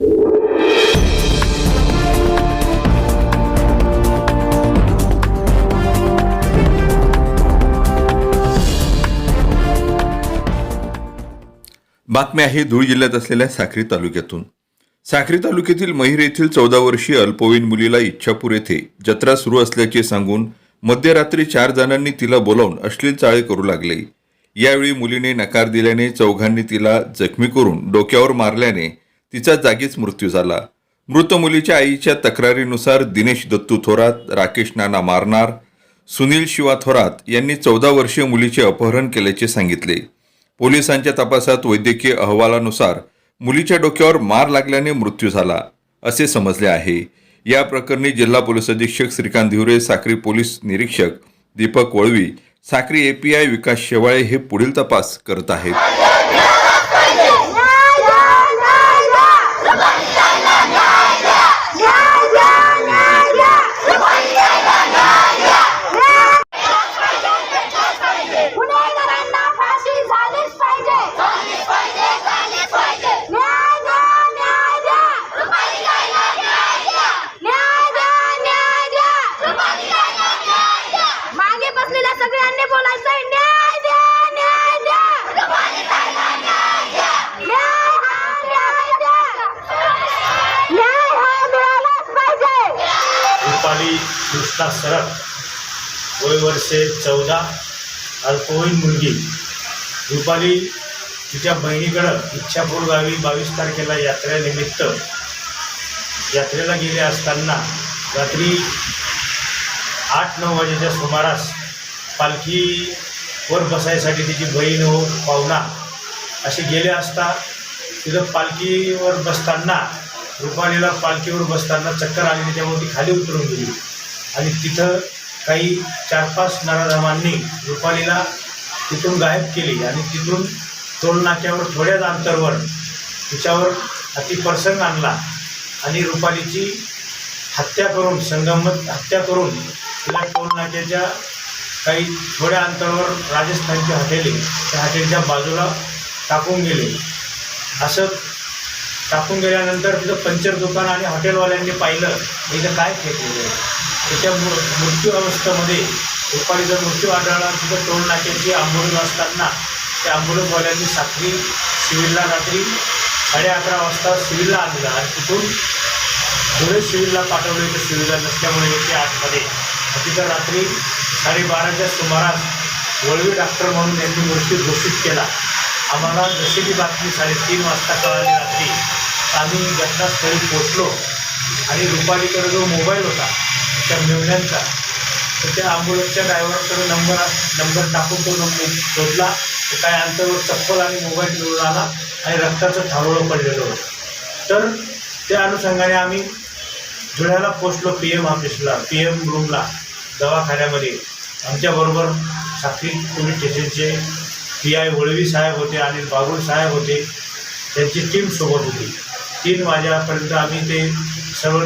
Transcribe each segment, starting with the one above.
बातमी आहे धूळ जिल्ह्यात असलेल्या साक्री तालुक्यातून. साक्री तालुक्यातील महिर येथील चौदा वर्षीय अल्पवयीन मुलीला इच्छापूर येथे जत्रा सुरू असल्याचे सांगून मध्यरात्री चार जणांनी तिला बोलावून अश्लील चाळे करू लागले. यावेळी मुलीने नकार दिल्याने चौघांनी तिला जखमी करून डोक्यावर मारल्याने तिचा जागीच मृत्यू झाला. मृत मुलीच्या आईच्या तक्रारीनुसार दिनेश दत्तू थोरात राकेश नाना मारणार सुनील शिवा थोरात यांनी चौदा वर्षीय मुलीचे अपहरण केल्याचे सांगितले. पोलिसांच्या तपासात वैद्यकीय अहवालानुसार मुलीच्या डोक्यावर मार लागल्याने मृत्यू झाला असे समजले आहे. या प्रकरणी जिल्हा पोलीस अधीक्षक श्रीकांत धिवरे साक्री पोलीस निरीक्षक दीपक वळवी साक्री एपीआय विकास शेवाळे हे पुढील तपास करत आहेत. रुपाली कृष्णा सरक वय वर्षे चौदा अल्पवयीन मुलगी. रुपाली तिच्या बहिणीकडं इच्छापूर गावी बावीस तारखेला यात्रेनिमित्त यात्रेला गेले असताना रात्री आठ नऊ वाजेच्या सुमारास पालखीवर बसायसाठी तिची बहीण हो पाहुणा असे गेले असता तिथं पालखीवर बसताना रुपालीला पालखीवर बसताना चक्कर आली त्यामुळे ती खाली उतरून गेली. आणि तिथं काही चार पाच नराधमांनी रुपालीला तिथून गायब केली आणि तिथून टोल नाक्यावर थोड्याच अंतरवर तिच्यावर अतिप्रसंग आणला आणि रुपालीची हत्या करून संगमत हत्या करून तिला टोल नाक्याच्या काही थोड्या अंतरावर राजस्थानची हॉटेले त्या हॉटेलच्या बाजूला टाकून गेले. असं टाकून गेल्यानंतर तिथं पंचर दुकान आणि हॉटेलवाल्यांनी पाहिलं इथं काय फेकलेलं आहे? त्याच्या मृ मृत्यू अवस्थेमध्ये रुपालीचा मृत्यू आढळला तिथं टोल नाक्याची आंबोलन्स असताना त्या आंबोलन्सवाल्यांनी साखरी सिव्हिलला रात्री साडे अकरा वाजता सिव्हिलला आणला आणि तिथून पुढे सिव्हिलला पाठवले. तर सिव्हिलला नसल्यामुळे येते आठमध्ये तिथं रात्री साडेबाराच्या सुमारास वळवी डॉक्टर म्हणून यांनी मृत्यू घोषित केला. आम्हाला जशी ती बातमी साडेतीन वाजता कळाली रात्री आम्ही घटनास्थळी पोचलो आणि रुपालीकडे जो मोबाईल होता त्या मिळवण्याचा तर त्या ॲम्ब्युलन्सच्या ड्रायव्हरकडे नंबर नंबर टाकून तो नंबर शोधला. तर काय अंतरवर चप्पल आणि मोबाईल मिळून आला आणि रक्ताचं थारोळं पडलेलं होतं. तर त्या अनुषंगाने आम्ही धुळ्याला पोचलो पी एम ऑफिसला पी एम रूमला दवाखान्यामध्ये. आमच्याबरोबर साखरी पोलीस स्टेशनचे पी आय वळवी साहेब होते आणि बागुल साहेब होते. त्यांची टीम सोबत होती. तीन वाजेपर्यंत आम्ही ते सर्व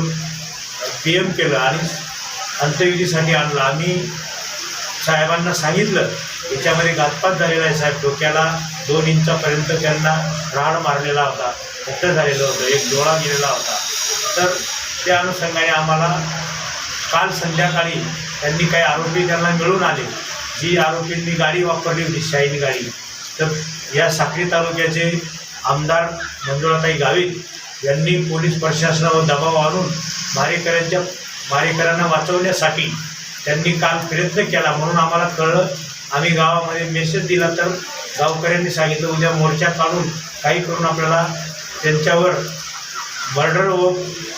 पी एम केलं आणि अंत्यविधीसाठी आणलं. आम्ही साहेबांना सांगितलं याच्यामध्ये घातपात झालेला आहे साहेब डोक्याला दोन इंचापर्यंत त्यांना राड मारलेला होता घट्ट झालेलं होतं एक डोळा गेलेला होता. तर त्या अनुषंगाने आम्हाला काल संध्याकाळी त्यांनी काही आरोपी त्यांना मिळून आले. जी आरोपींनी गाडी वापरली होती शाईन गाडी तर या साखरी तालुक्याचे आमदार मंजुळाताई गावित यांनी पोलीस प्रशासनावर दबाव आणून मारेकऱ्यांच्या मारेकऱ्यांना वाचवण्यासाठी त्यांनी काल प्रयत्न केला. म्हणून आम्हाला कळलं आम्ही गावामध्ये मेसेज दिला तर गावकऱ्यांनी सांगितलं उद्या मोर्चा काढून काही करून आपल्याला त्यांच्यावर मर्डर व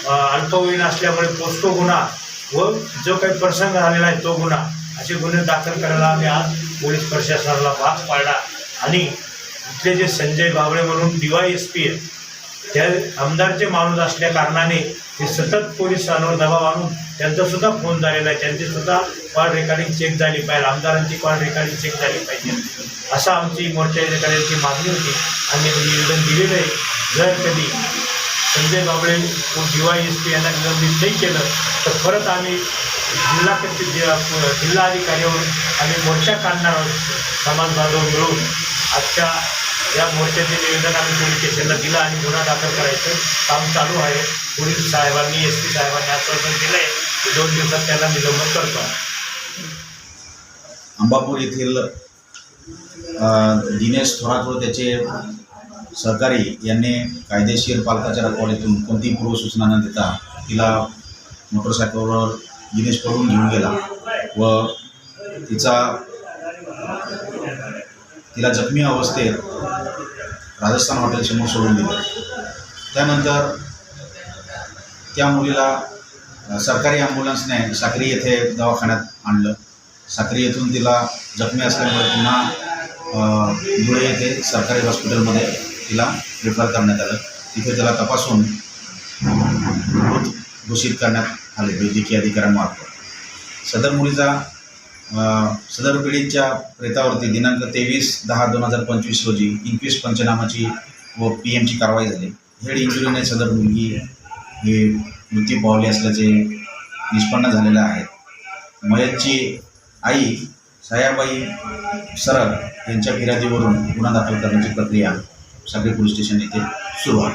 अल्पवयीन असल्यामुळे पोस्को गुन्हा व जो काही प्रसंग झालेला आहे तो गुन्हा. असे गुन्हे दाखल करायला आम्ही आज पोलीस प्रशासनाला भाग पाडला. आणि इथले जे संजय बाबळे म्हणून डी वाय एस पी आहेत त्या आमदारचे माणूस असल्या कारणाने हे सतत पोलिसांवर दबाव आणून त्यांचा सुद्धा फोन झालेला आहे. त्यांची सुद्धा कॉल रेकॉर्डिंग चेक झाली पाहिजे. आमदारांची कॉल रेकॉर्डिंग चेक झाली पाहिजे. असा आमची मोर्चाची मागणी होती. आम्ही निवेदन दिलेलं आहे. जर कधी संजय बाबळे व डी वाय एस पी यांना निलंबित नाही केलं तर परत आम्ही जिल्हा कचेरी जिल्हा अधिकाऱ्यावर आम्ही मोर्चा काढणार आहोत. समाज बांधव मिळून. आजच्या या मोर्चाचे निवेदन आम्ही पोलीस स्टेशनला दिलं आणि गुन्हा दाखल करायचं काम चालू आहे. पोलीस साहेबांनी एस पी साहेबांनी आश्वासन दिलं आहे दोन दिवसात त्याला निलंबन करतो अंबापूर येथील दिनेश थोरात व त्याचे सहकारी यांनी कायदेशीर पालकाच्या रखवालीतून कोणतीही पूर्वसूचना न देता तिला मोटरसायकलवर दिनेश पळून घेऊन गेला व तिचा तिला जखमी अवस्थेत राजस्थान हॉटेलसमोर सोडून दिलं. त्यानंतर त्या मुलीला सरकारी ॲम्ब्युलन्सने साक्री येथे दवाखान्यात आणलं. साक्री येथून तिला जखमी असल्यामुळे पुन्हा धुळे येथे सरकारी हॉस्पिटलमध्ये तिला रेफर करण्यात आलं. तिथे त्याला तपासून घोषित करण्यात आले वैद्यकीय अधिकाऱ्यांमार्फत. सदर मुलीचा सदर पिढीच्या रेतावरती दिनांक तेवीस दहा दोन हजार पंचवीस रोजी इन्क्विस्ट पंचनामाची व पी एमची कारवाई झाली. हेड इंजुरीने सदर मुलगी हे मृत्यू पावली असल्याचे निष्पन्न झालेलं आहे. मयतची आई सायाबाई सरळ यांच्या फिर्यादीवरून गुन्हा दाखल करण्याची प्रक्रिया सगळे पोलीस स्टेशन येथे सुरू आहे.